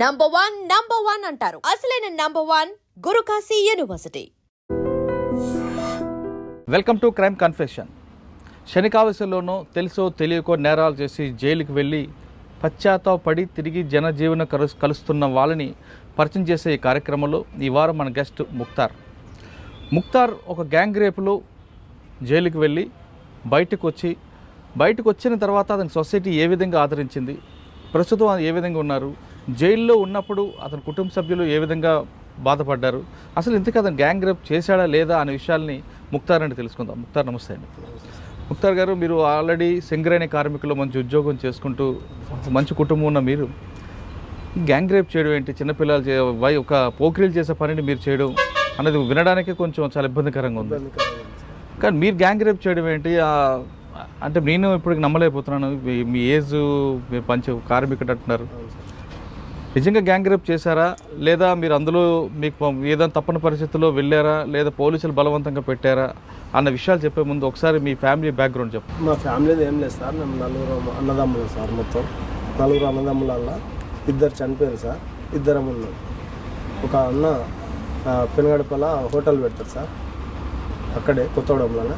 Number one number one అంటారు. అసలైన number one Gurukashi university welcome to crime confession శనికావశంలోనూ తెలుసో తెలియకో నేరాలు చేసి జైలుకి వెళ్ళి పశ్చాత్తాపడి తిరిగి జనజీవన కలు కలుస్తున్న వాళ్ళని పరిచయం చేసే ఈ కార్యక్రమంలో ఈ వారం మన గెస్ట్ ముక్తార్. ముక్తార్ ఒక గ్యాంగ్ రేపులో జైలుకి వెళ్ళి బయటకు వచ్చి బయటకు వచ్చిన తర్వాత అతని సొసైటీ ఏ విధంగా ఆదరించింది ప్రస్తుతం అది ఏ విధంగా ఉన్నారు జైల్లో ఉన్నప్పుడు అతని కుటుంబ సభ్యులు ఏ విధంగా బాధపడ్డారు? అసలు ఇంతకు అతను గ్యాంగ్ రేప్ చేశాడా లేదా అనే విషయాల్ని ముక్తార్ అంటే తెలుసుకుందాం. ముక్తార్ నమస్తే అండి. ముక్తార్ గారు మీరు ఆల్రెడీ సింగరేణి కార్మికులు మంచి ఉద్యోగం చేసుకుంటూ మంచి కుటుంబం ఉన్న మీరు గ్యాంగ్ రేప్ చేయడం ఏంటి? చిన్నపిల్లలు చే వై ఒక పోకిరీలు చేసే పనిని మీరు చేయడం అనేది వినడానికి కొంచెం చాలా ఇబ్బందికరంగా ఉంది. కానీ మీరు గ్యాంగ్ రేప్ చేయడం ఏంటి? అంటే నేను ఇప్పుడు నమ్మలేకపోతున్నాను. మీ- మీ ఏజ్ మీరు పంచ కార్మికుడు అంటున్నారు. నిజంగా గ్యాంగ్ రేప్ చేశారా? లేదా మీరు అందులో మీకు ఏదైనా తప్పని పరిస్థితుల్లో వెళ్ళారా? లేదా పోలీసులు బలవంతంగా పెట్టారా? అన్న విషయాలు చెప్పే ముందు ఒకసారి మీ ఫ్యామిలీ బ్యాక్గ్రౌండ్ చెప్పు. మా ఫ్యామిలీది ఏం లేదు సార్. మేము నలుగురు అన్నదమ్ములు సార్ మొత్తం. నలుగురు అన్నదమ్ములల్లా ఇద్దరు చనిపోయారు సార్. ఇద్దరం ఉన్నాం. ఒక అన్న ఆ, పెనుగడపల హోటల్ పెడతారు సార్. అక్కడే కొత్తగూడెంలోనే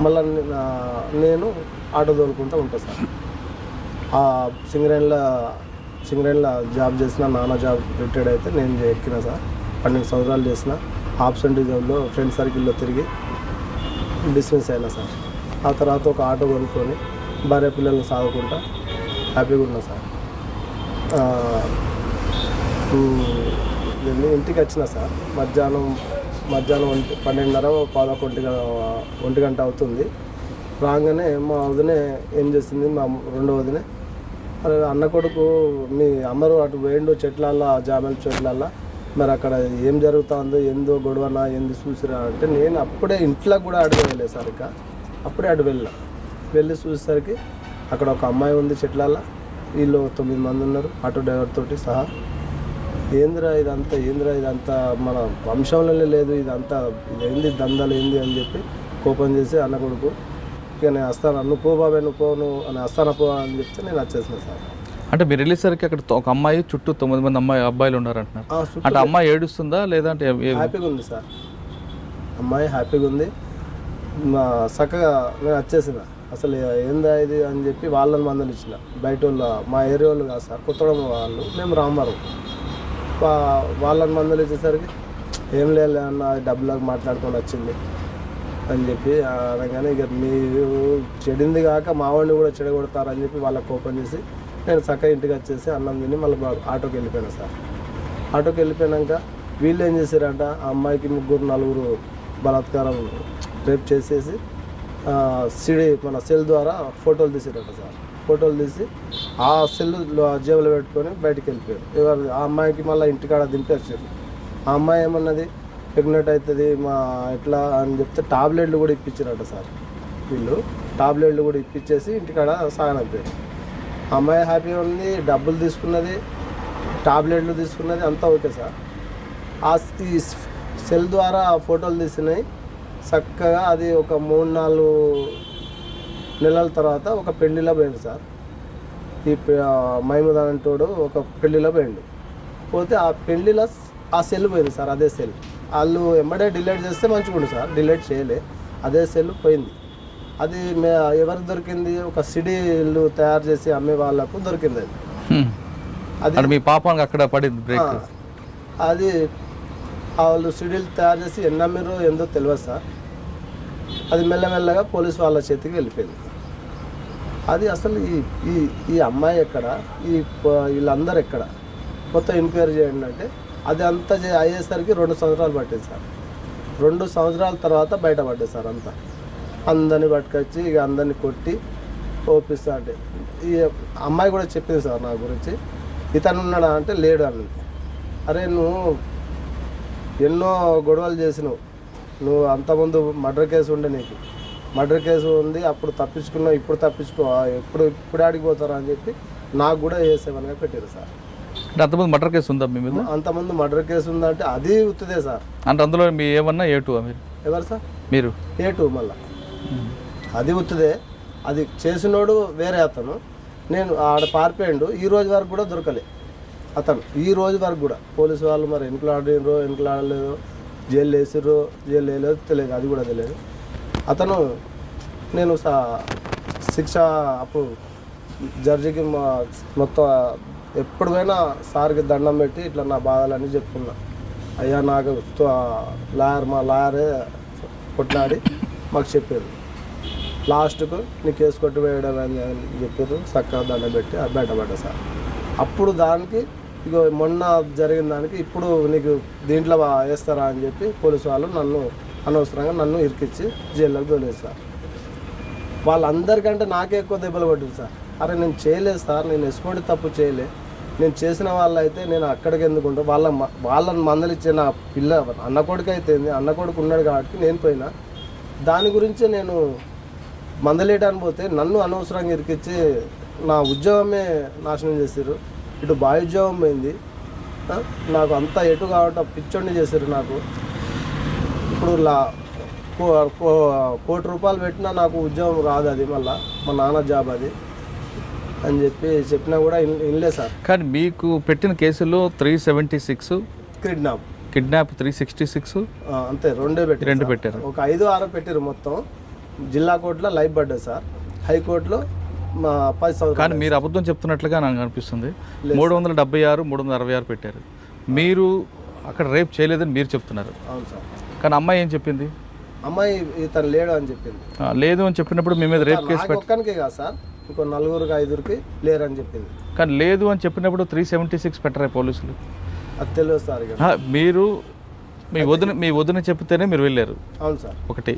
మళ్ళీ నేను ఆటో తోలుకుంటూ ఉంటాను సార్. ఆ సింగరేణిలో సింగరేణిలో జాబ్ చేసిన నాన్న జాబ్ రిటైర్డ్ అయితే నేను ఎక్కిన సార్. పన్నెండు సంవత్సరాలు చేసిన. ఆప్షన్టిజంలో ఫ్రెండ్ సర్కిల్లో తిరిగి డిస్మిస్ అయినా సార్. ఆ తర్వాత ఒక ఆటో కొనుక్కొని భార్య పిల్లల్ని సాగుకుంటా హ్యాపీగా ఉన్నా సార్. నేను ఇంటికి వచ్చిన సార్. మధ్యాహ్నం మధ్యాహ్నం ఒంటి పన్నెండున్నర పదకొంటి ఒంటి ఒంటి గంట అవుతుంది. రాగానే మా వదినే ఏం చేసింది? మా రెండో వదినే అరే అన్న కొడుకు మీ అమ్మరు అటు వేయండు చెట్లల్లో జామల చెట్లల్లో మరి అక్కడ ఏం జరుగుతుందో ఏందో గొడవనా ఏంది చూసిరా అంటే నేను అప్పుడే ఇంట్లో కూడా అడుగు వెళ్ళలేదు సార్ ఇక అప్పుడే అటు వెళ్ళా. వెళ్ళి చూసేసరికి అక్కడ ఒక అమ్మాయి ఉంది చెట్లల్లో వీళ్ళు తొమ్మిది మంది ఉన్నారు ఆటో డ్రైవర్ తోటి సహా. ఏందిరా ఇదంతా ఏందిరా ఇదంతా మన వంశంలోనే లేదు ఇదంతా ఇది ఏంది దందాలు ఏంది అని చెప్పి కోపం చేసి అన్న కొడుకు ఇక నేను వస్తాను. నువ్వు పో బాబాయ్ నువ్వు పో నువ్వు అని వస్తాను పో అని చెప్తే నేను వచ్చేసిన సార్. అంటే మీరు వెళ్ళేసరికి అక్కడ ఒక అమ్మాయి చుట్టూ తొమ్మిది మంది అమ్మాయి అబ్బాయిలు ఉన్నారంటున్నారు. అంటే అమ్మాయి ఏడుస్తుందా లేదంటే హ్యాపీగా ఉంది సార్. అమ్మాయి హ్యాపీగా ఉంది. మా చక్కగా నేను వచ్చేసిన. అసలు ఏందా ఇది అని చెప్పి వాళ్ళని మందలు ఇచ్చిన. బయట వాళ్ళు మా ఏరియా వాళ్ళు కాదు సార్ కొత్తగూడెం వాళ్ళు. మేము రామారం వాళ్ళని మందలు ఇచ్చేసరికి ఏం లేదు అన్న డబ్బులకు మాట్లాడుకొని వచ్చింది. అని చెప్పి అనగానే ఇక మీరు చెడింది కాక మా వాడిని కూడా చెడగొడతారని చెప్పి వాళ్ళకి కోపం చేసి నేను చక్కగా ఇంటికి వచ్చేసి అన్నం తిని మళ్ళీ ఆటోకి వెళ్ళిపోయాను సార్. ఆటోకి వెళ్ళిపోయాక వీళ్ళు ఏం చేశారంట ఆ అమ్మాయికి ముగ్గురు నలుగురు బలాత్కారం రేప్ చేసేసి సిడి మన సెల్ ద్వారా ఫోటోలు తీసారట సార్. ఫోటోలు తీసి ఆ సెల్ జేబులో పెట్టుకొని బయటికి వెళ్ళిపోయారు. ఎవరు? ఆ అమ్మాయికి మళ్ళీ ఇంటికాడ దింపేసారు ఆ అమ్మాయి ఏమన్నది? ప్రెగ్నెంట్ అవుతుంది మా ఎట్లా అని చెప్తే టాబ్లెట్లు కూడా ఇప్పించారట సార్ వీళ్ళు. టాబ్లెట్లు కూడా ఇప్పించేసి ఇంటికాడ సాగనైపోయారు ఆ అమ్మాయి హ్యాపీ ఉంది డబ్బులు తీసుకున్నది టాబ్లెట్లు తీసుకున్నది అంతా ఓకే సార్. ఆ ఈ సెల్ ద్వారా ఆ ఫోటోలు తీసినాయి. చక్కగా అది ఒక మూడు నాలుగు నెలల తర్వాత ఒక పెళ్ళిలో పోయింది సార్. ఈ పె- అంటోడు ఒక పెళ్ళిలో పోయిండు. పోతే ఆ పెళ్ళిలో ఆ సెల్ పోయింది సార్ అదే సెల్. వాళ్ళు ఎమ్మడే డిలీట్ చేస్తే మంచిగుండు సార్. డిలీట్ చేయలే. అదే సెల్ పోయింది. అది మే ఎవరికి దొరికింది? ఒక సిడీలు తయారు చేసి అమ్మే వాళ్ళకు దొరికింది అది. అది మీ పాపానికి అక్కడ పడింది బ్రేక్ అది వాళ్ళు సిడీలు తయారు చేసి ఎన్ని అమ్మిరో ఏందో తెలియదు సార్. అది మెల్లమెల్లగా పోలీస్ వాళ్ళ చేతికి వెళ్ళిపోయింది. అది అసలు ఈ ఈ ఈ అమ్మాయి ఎక్కడ? ఈ వీళ్ళందరూ ఎక్కడ? మొత్తం ఎంక్వైరీ చేయండి అంటే అది అంతా అయ్యేసరికి రెండు సంవత్సరాలు పట్టింది సార్. రెండు సంవత్సరాల తర్వాత బయటపడ్డాయి సార్ అంతా. అందరిని పట్టుకొచ్చి ఇక అందరిని కొట్టి ఓపిస్తా అంటే ఈ అమ్మాయి కూడా చెప్పింది సార్ నా గురించి. ఇతను ఉన్నాడా అంటే లేడు అన్నది. అరే నువ్వు ఎన్నో గొడవలు చేసినావు. నువ్వు అంతకుముందు మర్డర్ కేసు ఉండే నీకు. మర్డర్ కేసు ఉంది అప్పుడు తప్పించుకున్నావు ఇప్పుడు తప్పించుకో ఎప్పుడు ఇప్పుడు అడిగిపోతారా అని చెప్పి నాకు కూడా ఏ సెవెన్గా పెట్టారు సార్. అంటే అంతమంది మర్డర్ కేసు ఉందా మీ మీద? అంతమంది మర్డర్ కేసు ఉందంటే అది ఉత్తుదే సార్. అంటే అందులో మీ ఏమన్నా ఏ టూ మీరు? ఎవరు సార్? మీరు? ఏ టూ మళ్ళా అది ఉత్తుదే. అది చేసినోడు వేరే అతను. నేను ఆడ పారిపోయిండు. ఈ రోజు వరకు కూడా దొరకలే అతను. ఈ రోజు వరకు కూడా. పోలీసు వాళ్ళు మరి ఎన్నికలు ఆడినరో ఎన్నికలు ఆడలేదో జైలు వేసిర్రో జైలు వేయలేదో తెలియదు. అది కూడా తెలియదు. అతను నేను శిక్ష అప్పుడు జడ్జికి మొత్తం ఎప్పుడు పోయినా సార్కి దండం పెట్టి ఇట్లా నా బాధలన్నీ చెప్పుకున్నా. అయ్యా నాకు లాయర్ మా లాయరే కొట్లాడి మాకు చెప్పారు. లాస్ట్కు నీ కేసు కొట్టి వేయడం అని చెప్పారు. చక్కగా దండం పెట్టి అది బయటపడ్డా సార్. అప్పుడు దానికి ఇగో మొన్న జరిగిన దానికి ఇప్పుడు నీకు దీంట్లో వేస్తారా అని చెప్పి పోలీసు వాళ్ళు నన్ను అనవసరంగా నన్ను ఇరికిచ్చి జైల్లోకి తోలేదు సార్ వాళ్ళందరికంటే నాకే ఎక్కువ దెబ్బలు కొట్టింది సార్. అరే నేను చేయలేదు సార్ నేను ఎటువంటి తప్పు చేయలే. నేను చేసిన వాళ్ళైతే నేను అక్కడికి ఎందుకుంటా వాళ్ళ మ- వాళ్ళని మందలిచ్చే నా పిల్ల అన్న కొడుకు అయితే అన్న కొడుకు ఉన్నాడు కాబట్టి నేను పోయినా. దాని గురించి నేను మందలేయడానికి పోతే నన్ను అనవసరంగా ఇరికిచ్చి నా ఉద్యోగమే నాశనం చేశారు ఇటు బాయ్ ఉద్యోగం పోయింది. నాకు అంతా ఎటు కావటం పిచ్చోడిని చేశారు నాకు. ఇప్పుడు లా కో- కోటి రూపాయలు పెట్టినా నాకు ఉద్యోగం రాదు అది మళ్ళీ మా నాన్న జాబ్ అది. అని చెప్పి చెప్పినా కూడా ఇన్లే సార్. కానీ మీకు పెట్టిన కేసుల్లో three seventy six kidnap. Kidnap three sixty six అంతే రెండే పెట్టి రెండు పెట్టారు. ఒక ఐదు ఆరు పెట్టారు మొత్తం. జిల్లా కోర్టులో లైవ్ పడ్డది సార్. హైకోర్టులో మా పది కానీ సంవత్సరాలు మీరు అబద్ధం చెప్తున్నట్లుగా నాకు అనిపిస్తుంది. మూడు వందల డెబ్బై ఆరు మూడు వందల అరవై ఆరు పెట్టారు. మీరు అక్కడ రేప్ చేయలేదని మీరు చెప్తున్నారు. అవును సార్. కానీ అమ్మాయి ఏం చెప్పింది? అమ్మాయి ఇతను లేడు అని చెప్పింది. లేదు అని చెప్పినప్పుడు మీ మీద రేప్ కేసు నాకు ఒక్కనికే కాదు సార్. ఇంకో నలుగురికి ఐదుగురికి లేరని చెప్పింది. కానీ లేదు అని చెప్పినప్పుడు త్రీ సెవెంటీ సిక్స్ పెట్టారా పోలీసులు. అది తెలియదు సార్ ఇక. మీరు మీ వదిన మీ వదిన చెప్తేనే మీరు వెళ్ళారు. అవును సార్. ఒకటి.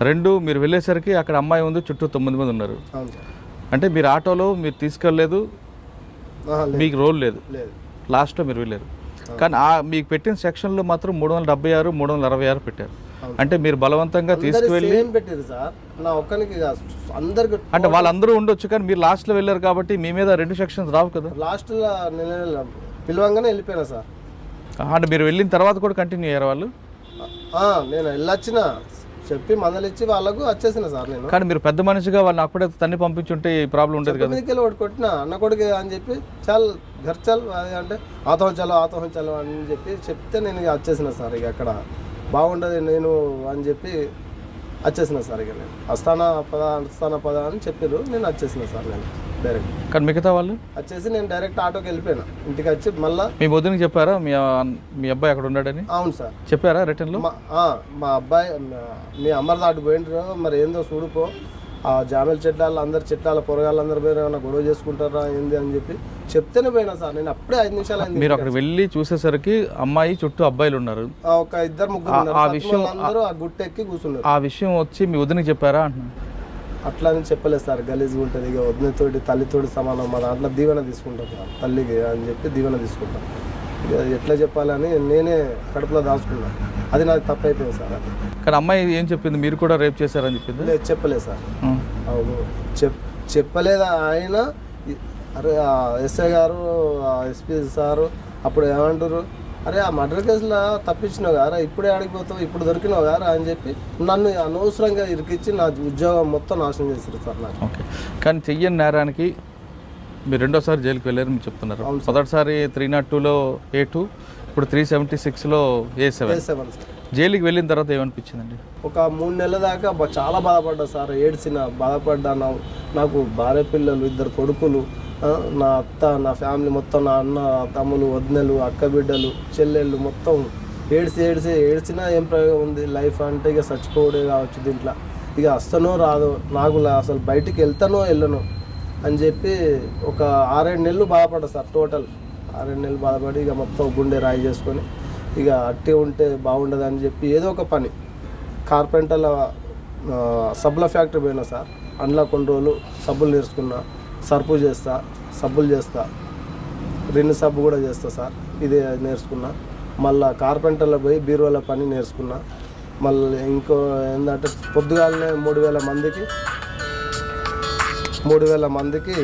రెండు మీరు వెళ్ళేసరికి అక్కడ అమ్మాయి ఉంది చుట్టూ తొమ్మిది మంది ఉన్నారు. అవును సార్. అంటే మీరు ఆటోలో మీరు తీసుకెళ్ళలేదు ఆహా, లేదు. మీకు రోల్ లేదు. లేదు. లాస్ట్లో మీరు వెళ్ళారు. కానీ ఆ మీకు పెట్టిన సెక్షన్లో మాత్రం మూడు వందల డెబ్బై ఆరు మూడు వందల అరవై ఆరు పెట్టారు. అంటే మీరు బలవంతంగా తీసుకువెళ్ళి సార్. నా అందరికి అంటే వాళ్ళందరూ ఉండొచ్చు కానీ మీరు లాస్ట్లో వెళ్ళారు కాబట్టి మీ మీద రెండు సెక్షన్స్ రావు కదా? లాస్ట్లో పిలవంగానే వెళ్ళిపోయినా సార్. అంటే మీరు వెళ్ళిన తర్వాత కూడా కంటిన్యూ అయ్యారు వాళ్ళు? ఆ, నేను వెళ్ళొచ్చిన. చెప్పి మందలిచ్చి వాళ్ళకు వచ్చేసిన సార్ నేను. కానీ మీరు పెద్ద మనిషిగా వాళ్ళని అప్పుడే తన్ని పంపించుంటే ఈ ప్రాబ్లం ఉండేది కదా? వెళ్ళి ఒకటి కొట్టిన అన్న కొడుకు అని చెప్పి చాల్ ఘర్ చాల్ అది అంటే ఆతోహం చలో ఆతోహం చలో అని చెప్పి చెప్తే నేను వచ్చేసిన సార్ ఇక అక్కడ. బాగుండదు నేను అని చెప్పి వచ్చేసిన సార్ ఇక నేను. అస్థాన పద అస్థాన పద అని చెప్పారు నేను వచ్చేసిన సార్ నేను డైరెక్ట్ కానీ మిగతా వాళ్ళు? వచ్చేసి నేను డైరెక్ట్ ఆటోకి వెళ్ళిపోయినా. ఇంటికి వచ్చి మళ్ళా మీ వదినకి చెప్పారా? మీ మీ అబ్బాయి అక్కడ ఉన్నాడని? అవును సార్. చెప్పారా రిటర్న్లో? మా అబ్బాయి మా- అమ్మర్ దాటి పోయిండ్రు మరి ఏందో చూడుపో ఆ జామెల చెట్లాలు అందరు చెట్లాల పొరగాళ్ళందరూ పోయిన ఏమైనా గొడవ చేసుకుంటారా ఏంది అని చెప్పి చెప్తేనే పోయినా సార్. నేను అప్పుడే ఐదు నిమిషాలు అయింది మీరు అక్కడ వెళ్ళి చూసేసరికి అమ్మాయి చుట్టూ అబ్బాయిలు ఉన్నారు. ఆ, ఒక ఇద్దరు ముగ్గురు ఆ- విషయం- వాళ్ళందరూ ఆ గుట్టెక్కి కూర్చున్నారు. ఆ విషయం వచ్చి మీ వదినకి చెప్పారా అంటున్నాను అట్లా అని చెప్పలేదు సార్. గలీజ్గా ఉంటుంది. ఇక వదినతోటి తల్లితోటి సమానం. మా దాంట్లో దీవెన తీసుకుంటాం సార్. తల్లికి అని చెప్పి దీవెన తీసుకుంటాం. ఇక ఎట్లా చెప్పాలని నేనే కడుపులో దాచుకున్నాను అది నాకు తప్పైపోయింది సార్. అది కానీ అమ్మాయి ఏం చెప్పింది? మీరు కూడా రేప్ చేశారని చెప్పింది? లేదు చెప్పలేదు సార్. అవును. చెప్ చెప్పలేదు. ఆయన అరే ఎస్ఐ గారు ఎస్పీ సారు అప్పుడు ఏమంటారు? అరే ఆ మర్డర్ కేసులో తప్పించినావు గారా ఇప్పుడే ఆడిపోతావు ఇప్పుడు దొరికినావు గారా అని చెప్పి నన్ను అనవసరంగా ఇరికిచ్చి నా ఉద్యోగం మొత్తం నాశనం చేశారు సార్ నాకు. ఓకే. కానీ చెయ్యని నేరానికి మీరు రెండోసారి జైలుకి వెళ్ళారు మీరు చెప్తున్నారు. మొదటిసారి త్రీ నాట్ టూలో ఏ టూ ఇప్పుడు త్రీ సెవెంటీ సిక్స్లో ఏ సెవెన్? Seven sir. జైలుకి వెళ్ళిన తర్వాత ఏమనిపించిందండి? ఒక మూడు నెలల దాకా చాలా బాధపడ్డా సార్. ఏడ్చిన బాధపడ్డా. నా నాకు భార్య పిల్లలు ఇద్దరు కొడుకులు నా అత్త నా ఫ్యామిలీ మొత్తం నా అన్న తమ్ములు వదినలు అక్క బిడ్డలు చెల్లెళ్ళు మొత్తం ఏడ్చి ఏడ్చి ఏడ్చినా ఏం ప్రయోగం ఉంది? లైఫ్ అంటే ఇక చచ్చిపోవడే కావచ్చు దీంట్లో. ఇక వస్తానో రాదో నాకు అసలు బయటికి వెళ్తానో వెళ్ళను అని చెప్పి ఒక ఆరేడు నెలలు బాధపడ్డా సార్ టోటల్. ఆరేడు నెలలు బాధపడి ఇక మొత్తం గుండె రాయి చేసుకొని. ఇక అట్టి ఉంటే బాగుండదు అని చెప్పి ఏదో ఒక పని. కార్పెంటర్ల సబ్బుల ఫ్యాక్టరీ పోయినా సార్. అందులో కొన్ని రోజులు సబ్బులు నేర్చుకున్నా సర్పు చేస్తా సబ్బులు చేస్తా. రిన్ సబ్బు కూడా చేస్తా సార్ ఇది నేర్చుకున్నా. మళ్ళా కార్పెంటర్లో పోయి బీరువాల పని నేర్చుకున్నా. మళ్ళీ ఇంకో ఏంటంటే పొద్దుగాలనే మూడు వేల మందికి మూడు వేల మందికి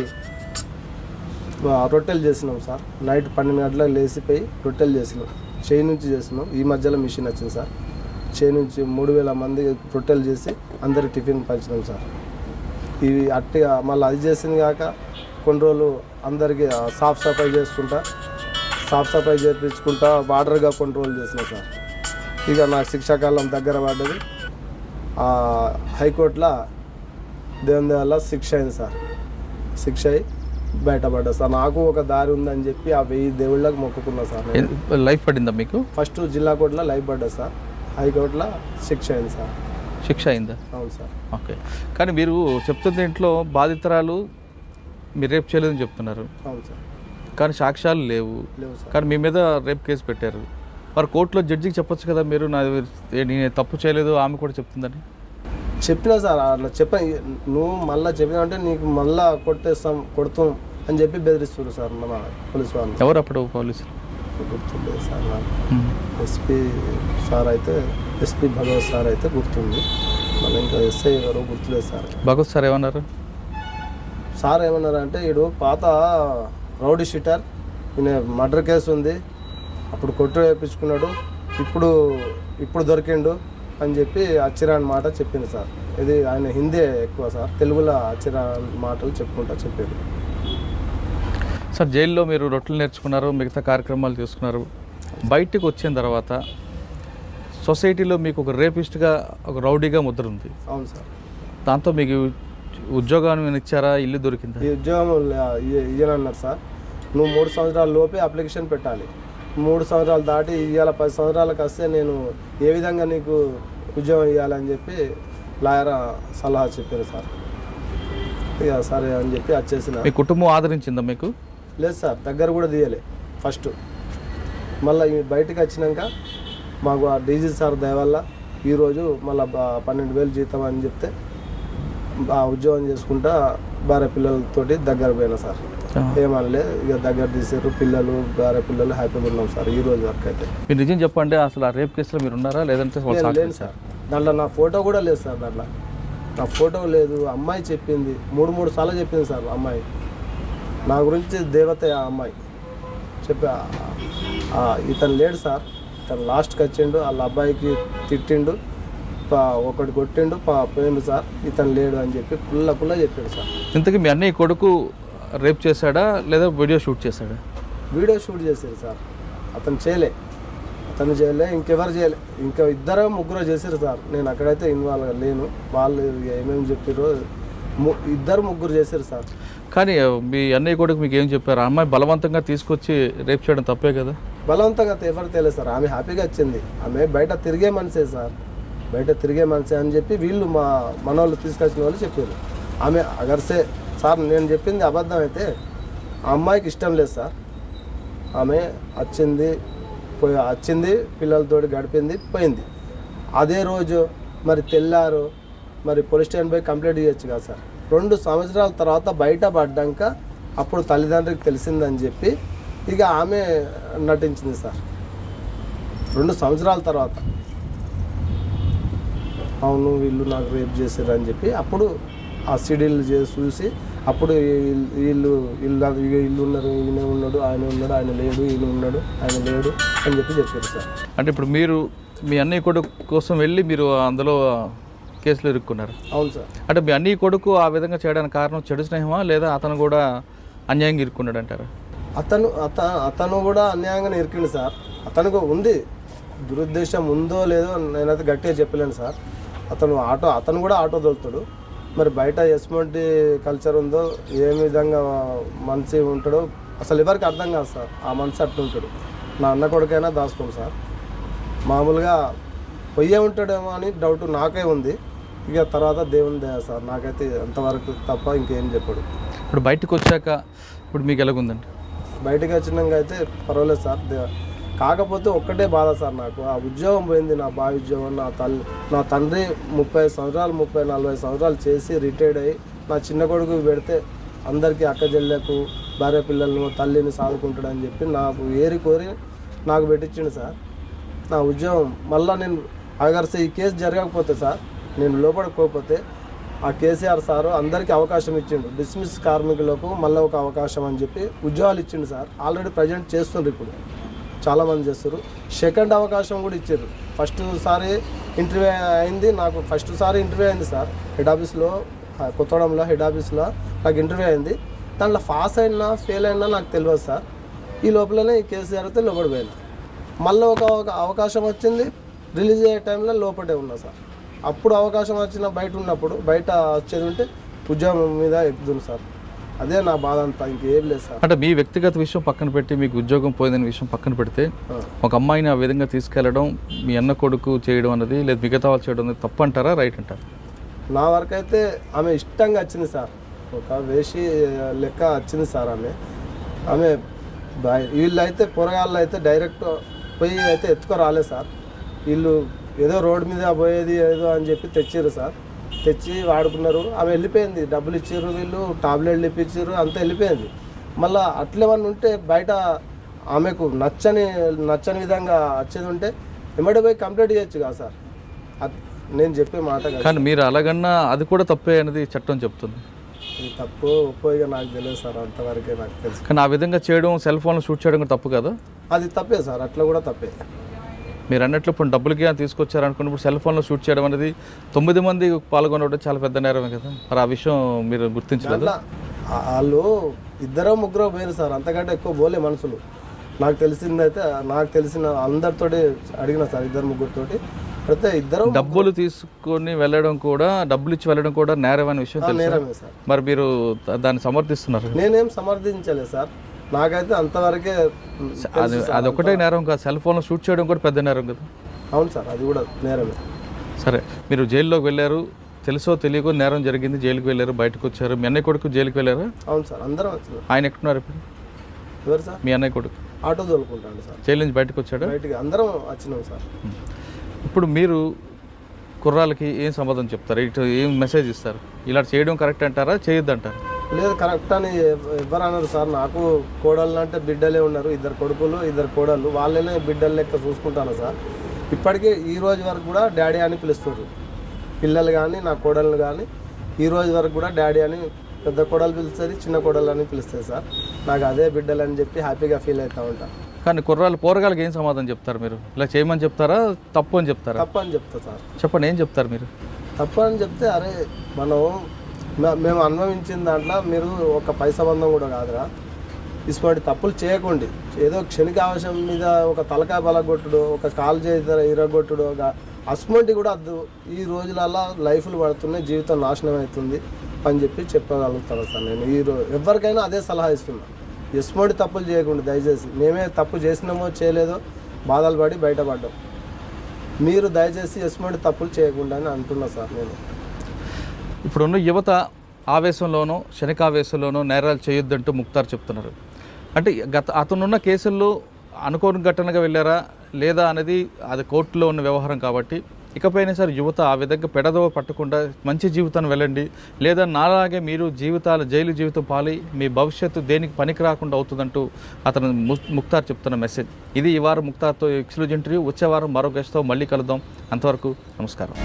రొట్టెలు చేసినాం సార్. నైట్ పన్నెండు గంటలకు లేచిపోయి రొట్టెలు చేసినాం. చేయి నుంచి చేస్తున్నాం. ఈ మధ్యలో మిషన్ వచ్చింది సార్. చేయి నుంచి మూడు వేల మంది రొట్టెలు చేసి అందరి టిఫిన్ పంచినాం సార్. ఇవి అట్టిగా మళ్ళీ అది చేసింది కాక కొన్ని రోజులు అందరికి సాఫ్ సఫాయి చేసుకుంటా సాఫ్ సఫాయి చేర్పించుకుంటా వాటర్గా కంట్రోల్ చేసిన సార్. ఇక నా శిక్షాకాలం దగ్గర పడ్డది. హైకోర్టులో దేవుని వల్ల శిక్ష అయింది సార్. శిక్ష అయి బయటపడ్డా సార్. నాకు ఒక దారి ఉందని చెప్పి ఆ వెయ్యి దేవుళ్ళకి మొక్కుకున్నా సార్ లైఫ్ పడిందా మీకు? ఫస్ట్ జిల్లా కోర్టులో లైవ్ పడ్డా సార్. హైకోర్టులో శిక్ష అయింది సార్. శిక్ష అయిందా? అవును సార్. ఓకే. కానీ మీరు చెప్తున్న ఇంట్లో బాధితురాలు మీరు రేప్ చేయలేదని చెప్తున్నారు. అవును సార్. కానీ సాక్ష్యాలు లేవు. లేవు సార్. కానీ మీ మీద రేప్ కేసు పెట్టారు. మరి కోర్టులో జడ్జికి చెప్పొచ్చు కదా మీరు నా నేను తప్పు చేయలేదు ఆమె కూడా చెప్తుందని? చెప్పినా సార్ అట్లా చెప్ప నువ్వు మళ్ళీ చెప్పినావంటే నీకు మళ్ళా కొట్టేస్తాం కొడతాం అని చెప్పి బెదిరిస్తున్నారు సార్ మన పోలీస్ వాళ్ళు. ఎవరు అప్పుడు పోలీసులు? గుర్తుంది సార్ నాకు. ఎస్పీ సార్ అయితే ఎస్పీ భగవత్ సార్ అయితే గుర్తుంది. మళ్ళీ ఇంకా ఎస్ఐ ఎవరో గుర్తులేదు సార్. భగత్ సార్ ఏమన్నారు? సార్ ఏమన్నారంటే ఈడు పాత రౌడీ షీటర్ ఈయన మర్డర్ కేసు ఉంది. అప్పుడు కొట్టు వేయించుకున్నాడు. ఇప్పుడు ఇప్పుడు దొరికిండు. అని చెప్పి అచ్చిరాని మాట చెప్పింది సార్. ఇది ఆయన హిందీ ఎక్కువ సార్. తెలుగులో అచ్చిరా మాటలు చెప్పుకుంటా చెప్పారు సార్ జైల్లో మీరు రొట్టెలు నేర్చుకున్నారు మిగతా కార్యక్రమాలు చేసుకున్నారు బయటికి వచ్చిన తర్వాత సొసైటీలో మీకు ఒక రేపిస్ట్గా ఒక రౌడీగా ముద్ర ఉంది. అవును సార్. దాంతో మీకు ఉద్యోగాన్ని ఇచ్చారా? ఇల్లు దొరికిందా? ఈ ఉద్యోగం ఇయ్యనన్నారు సార్. నువ్వు మూడు సంవత్సరాల లోపే అప్లికేషన్ పెట్టాలి. మూడు సంవత్సరాలు దాటి ఇవాళ పది సంవత్సరాలకు వస్తే నేను ఏ విధంగా నీకు ఉద్యోగం ఇవ్వాలని చెప్పి లాయర్ సలహా చెప్పారు సార్. ఇక సరే అని చెప్పి వచ్చేసిన మీ కుటుంబం ఆదరించిందా మీకు? లేదు సార్ దగ్గర కూడా తీయలే ఫస్ట్. మళ్ళీ బయటికి వచ్చినాక మాకు ఆ డీజీ సార్ దయ వల్ల ఈరోజు మళ్ళీ పన్నెండు వేలు జీతం అని చెప్తే ఆ ఉద్యోగం చేసుకుంటా భార్య పిల్లలతోటి దగ్గర పోయినా సార్. ఏమనలే ఇక దగ్గర తీసారు పిల్లలు భార్య పిల్లలు హ్యాపీగా ఉన్నాం సార్ ఈ రోజు వరకు అయితే. మీరు నిజం చెప్పండి అసలు ఆ రేప్ కేసులో మీరు ఉన్నారా? లేదంటే లేను సార్. దాంట్లో నా ఫోటో కూడా లేదు సార్ దాంట్లో. నా ఫోటో లేదు అమ్మాయి చెప్పింది. మూడు మూడు సార్లు చెప్పింది సార్ అమ్మాయి. నా గురించి దేవత ఆ అమ్మాయి. చెప్పి ఇతను లేడు సార్. ఇతను లాస్ట్కి వచ్చిండు వాళ్ళ అబ్బాయికి తిట్టిండు ఒకటి కొట్టిండు పా పోయిండు సార్. ఇతను లేడు అని చెప్పి పుల్ల పుల్ల చెప్పాడు సార్. ఇంతకీ మీ అన్నయ్య కొడుకు రేప్ చేశాడా లేదా వీడియో షూట్ చేశాడా? వీడియో షూట్ చేశారు సార్. అతను చేయలే. అతను చేయలే ఇంకెవరు చేయలే. ఇంకా ఇద్దరు ముగ్గురు చేశారు సార్. నేను అక్కడైతే ఇన్వాల్వ్ లేను. వాళ్ళు ఏమేమి చెప్పారో ఇద్దరు ముగ్గురు చేశారు సార్. కానీ మీ అన్నయ్య కొడుకు మీకు ఏం చెప్పారు? ఆ అమ్మాయి బలవంతంగా తీసుకొచ్చి రేప్ చేయడం తప్పే కదా? బలవంతంగా ఎవరు తెలియదు సార్. ఆమె హ్యాపీగా వచ్చింది. ఆమె బయట తిరిగే మనిషే సార్. బయట తిరిగే మనిషే అని చెప్పి వీళ్ళు మా మనోళ్ళు తీసుకొచ్చిన వాళ్ళు చెప్పారు. ఆమె అగర్సే సార్ నేను చెప్పింది అబద్ధం అయితే ఆ అమ్మాయికి ఇష్టం లేదు సార్. ఆమె వచ్చింది పోయి వచ్చింది పిల్లలతో గడిపింది పోయింది. అదే రోజు మరి తెల్లారు మరి పోలీస్ స్టేషన్ పోయి కంప్లైంట్ చేయొచ్చు కదా సార్. రెండు సంవత్సరాల తర్వాత బయట పడ్డాక అప్పుడు తల్లిదండ్రులకు తెలిసిందని చెప్పి ఇక ఆమె నటించింది సార్. రెండు సంవత్సరాల తర్వాత. అవును వీళ్ళు నాకు రేప్ చేశారు అని చెప్పి అప్పుడు ఆ సీడీలు చేసి చూసి అప్పుడు వీళ్ళు- వీళ్ళు వీళ్ళు ఉన్నారు ఈయన ఉన్నాడు ఆయన ఉన్నాడు ఆయన లేడు ఈయన ఉన్నాడు ఆయన లేడు అని చెప్పి చెప్పారు సార్. అంటే ఇప్పుడు మీరు మీ అన్నయ్య కొడుకు కోసం వెళ్ళి మీరు అందులో కేసులో ఇరుక్కున్నారు. అవును సార్. అంటే మీ అన్నయ్య కొడుకు ఆ విధంగా చేయడానికి కారణం చెడు స్నేహమా లేదా అతను కూడా అన్యాయంగా ఇరుక్కున్నాడు అంటారా? అతను అత అతను కూడా అన్యాయంగా ఇరికిండు సార్. అతనికి ఉంది. దురుద్దేశం ఉందో లేదో నేనైతే గట్టిగా చెప్పలేను సార్. అతను ఆటో అతను కూడా ఆటో దొరుకుతాడు మరి బయట ఎస్మంటి కల్చర్ ఉందో ఏ విధంగా మనిషి ఉంటాడో అసలు ఎవరికి అర్థం కాదు సార్. ఆ మనిషి అట్లుంటాడు నా అన్న కొడుకైనా దాచుకోండి సార్. మామూలుగా పొయ్యే ఉంటాడేమో అని డౌట్ నాకే ఉంది. ఇక తర్వాత దేవుని దయ సార్. నాకైతే అంతవరకు తప్ప ఇంకేం చెప్పాడు. ఇప్పుడు బయటకు వచ్చాక ఇప్పుడు మీకు ఎలాగుందండి? బయటకు వచ్చినాక అయితే పర్వాలేదు సార్. కాకపోతే ఒక్కటే బాధ సార్ నాకు. ఆ ఉద్యోగం పోయింది నా బావి ఉద్యోగం నా తల్లి నా తండ్రి ముప్పై సంవత్సరాలు ముప్పై నలభై సంవత్సరాలు చేసి రిటైర్డ్ అయ్యి నా చిన్న కొడుకు పెడితే అందరికీ అక్క చెల్లెకు భార్య పిల్లలను తల్లిని సాదుకుంటాడని చెప్పి నాకు ఏరి కోరి నాకు పెట్టించిండు సార్. నా ఉద్యోగం మళ్ళీ నేను అగర్సే ఈ కేసు జరగకపోతే సార్ నేను లోపడకపోతే ఆ కేసీఆర్ సారు అందరికీ అవకాశం ఇచ్చిండు. డిస్మిస్ కార్మికులకు మళ్ళీ ఒక అవకాశం అని చెప్పి ఉద్యోగాలు ఇచ్చిండు సార్. ఆల్రెడీ ప్రజెంట్ చేస్తుండ్రు ఇప్పుడు. చాలామంది చేస్తారు. సెకండ్ అవకాశం కూడా ఇచ్చారు. ఫస్ట్ సారి ఇంటర్వ్యూ అయింది. నాకు ఫస్ట్ సారి ఇంటర్వ్యూ అయింది సార్. హెడ్ ఆఫీస్లో కొత్తడంలో హెడ్ ఆఫీస్లో నాకు ఇంటర్వ్యూ అయింది. దాంట్లో పాస్ అయినా ఫెయిల్ అయినా నాకు తెలియదు సార్. ఈ లోపలనే ఈ కేసీఆర్ అయితే లోపడి పోయింది. మళ్ళీ ఒక ఒక అవకాశం వచ్చింది. రిలీజ్ అయ్యే టైంలో లోపటే ఉన్నా సార్. అప్పుడు అవకాశం వచ్చిన బయట ఉన్నప్పుడు బయట వచ్చేది ఉంటే ఉద్యోగం మీద ఎక్కుతుంది సార్. అదే నా బాధ అంతా ఇంకేం లేదు సార్. అంటే మీ వ్యక్తిగత విషయం పక్కన పెట్టి మీకు ఉద్యోగం పోయిందనే విషయం పక్కన పెడితే. ఒక అమ్మాయిని ఆ విధంగా తీసుకెళ్ళడం మీ అన్న కొడుకు చేయడం అనేది లేదా మిగతా వాళ్ళు చేయడం అనేది తప్పు అంటారా రైట్ అంటారా? నా వరకు అయితే ఆమె ఇష్టంగా వచ్చింది సార్. ఒక వేషి లెక్క వచ్చింది సార్ ఆమె. ఆమె వీళ్ళు అయితే పొరగాళ్ళు అయితే డైరెక్ట్ పోయి అయితే ఎత్తుకు రాలేదు సార్. వీళ్ళు ఏదో రోడ్డు మీద పోయేది ఏదో అని చెప్పి తెచ్చిర్రు సార్. తెచ్చి వాడుకున్నారు. ఆమె వెళ్ళిపోయింది. డబ్బులు ఇచ్చారు వీళ్ళు టాబ్లెట్లు ఇప్పించారు అంతా వెళ్ళిపోయింది. మళ్ళీ అట్లేమన్నా ఉంటే బయట ఆమెకు నచ్చని నచ్చని విధంగా వచ్చేది ఉంటే ఎమ్మడి పోయి కంప్లీట్ చేయొచ్చు కదా సార్. నేను చెప్పే మాట. కానీ మీరు అలాగన్నా అది కూడా తప్పే అనేది చట్టం చెప్తుంది. ఇది తప్పు ఒప్పోయిగా నాకు తెలియదు సార్. అంతవరకే నాకు తెలుసు. కానీ ఆ విధంగా చేయడం సెల్ ఫోన్లో షూట్ చేయడం కూడా తప్పు కదా? అది తప్పే సార్. అట్లా కూడా తప్పే. మీరు అన్నట్లు ఇప్పుడు డబ్బులకి తీసుకొచ్చారు అనుకున్నప్పుడు సెల్ ఫోన్లో షూట్ చేయడం అనేది తొమ్మిది మంది పాల్గొనడం చాలా పెద్ద నేరమే కదా? మరి ఆ విషయం మీరు గుర్తించలేదు? వాళ్ళు ఇద్దరో ముగ్గురో పోయారు సార్. అంతకంటే ఎక్కువ పోలే మనుషులు. నాకు తెలిసిందైతే నాకు తెలిసిన అందరితోటి అడిగిన సార్ ఇద్దరు ముగ్గురితోటి. అయితే ఇద్దరు డబ్బులు తీసుకొని వెళ్ళడం కూడా డబ్బులు ఇచ్చి వెళ్ళడం కూడా నేరం అనే విషయం నేరమే సార్. మరి మీరు దాన్ని సమర్థిస్తున్నారు? నేనేం సమర్థించలేదు సార్. నాకైతే అంతవరకే అది అది ఒకటే నేరం కాదు. సెల్ ఫోన్లో షూట్ చేయడం కూడా పెద్ద నేరం కదా. అవును సార్ అది కూడా నేరమే. సరే మీరు జైల్లోకి వెళ్ళారు. తెలుసో తెలియకో నేరం జరిగింది. జైలుకి వెళ్ళారు బయటకు వచ్చారు. మీ అన్నయ్య కొడుకు జైలుకి వెళ్ళారా? అవును సార్ అందరం వచ్చినాం ఆయన ఎక్కడున్నారు ఇప్పుడు? ఎవరు సార్? మీ అన్నయ్య కొడుకు. Auto తోలుకుంటాను sir. జైలు నుంచి బయటకు వచ్చాడా? బయటికి అందరం వచ్చినాం సార్. ఇప్పుడు మీరు కుర్రాలకి ఏం సమాధానం చెప్తారు? ఇటు ఏం మెసేజ్ ఇస్తారు? ఇలా చేయడం కరెక్ట్ అంటారా? చేయొద్దు అంటారా లేదు కరెక్ట్ అని ఎవ- ఎవరు అన్నారు సార్. నాకు కోడళ్ళు అంటే బిడ్డలే ఉన్నారు. ఇద్దరు కొడుకులు ఇద్దరు కోడళ్ళు. వాళ్ళనే బిడ్డల లెక్క చూసుకుంటాను సార్. ఇప్పటికీ ఈ రోజు వరకు కూడా డాడీ అని పిలుస్తారు పిల్లలు కానీ నా కోడళ్ళు కానీ ఈ రోజు వరకు కూడా డాడీ అని పెద్ద కోడలు పిలుస్తుంది చిన్న కోడలు అని పిలుస్తుంది సార్. నాకు అదే బిడ్డలు అని చెప్పి హ్యాపీగా ఫీల్ అవుతూ ఉంటా. కానీ కుర్రాలు పోరగాళ్ళకి ఏం సమాధానం చెప్తారు మీరు? ఇలా చేయమని చెప్తారా? తప్పు అని చెప్తారా? తప్పు అని చెప్తా సార్. చెప్పండి ఏం చెప్తారు మీరు? తప్పు అని చెప్తే అరే మనం మేము అనుభవించిన దాంట్లో మీరు ఒక పైసబంధం కూడా కాదురా. ఇటువంటి తప్పులు చేయకండి. ఏదో క్షణిక అవసరం మీద ఒక తలకాయ బలగొట్టుడు ఒక కాలు చేత ఇరగొట్టుడు ఒక అస్మంటి కూడా అద్దు. ఈ రోజులలో లైఫ్లు పడుతున్నాయి జీవితం నాశనం అవుతుంది అని చెప్పి చెప్పగలుగుతాను సార్ నేను. ఈ రోజు ఎవరికైనా అదే సలహా ఇస్తున్నా. ఎస్మంటి తప్పులు చేయకుండా దయచేసి. మేమే తప్పు చేసినామో చేయలేదో బాధలు పడి బయటపడ్డాం. మీరు దయచేసి ఎస్మంటి తప్పులు చేయకుండా అని అంటున్నా సార్ నేను. ఇప్పుడున్న యువత ఆవేశంలోనో శనికావేశంలోనో నేరాలు చేయొద్దంటూ ముక్తార్ చెప్తున్నారు. అంటే గత అతనున్న కేసుల్లో అనుకోని ఘటనగా వెళ్ళారా లేదా అనేది అది కోర్టులో ఉన్న వ్యవహారం కాబట్టి ఇకపైన సరే యువత ఆ విధంగా పెడదవ పట్టకుండా మంచి జీవితాన్ని వెళ్ళండి లేదా నాలాగే మీరు జీవితాలు జైలు జీవితం పాలి మీ భవిష్యత్తు దేనికి పనికి రాకుండా అవుతుందంటూ అతను ముక్తార్ చెప్తున్న మెసేజ్. ఇది ఈ వారం ముక్తార్తో ఎక్స్క్లూజ్ ఇంటర్వ్యూ. వచ్చే వారం మరో గెస్ట్తో మళ్ళీ కలుద్దాం. అంతవరకు నమస్కారం.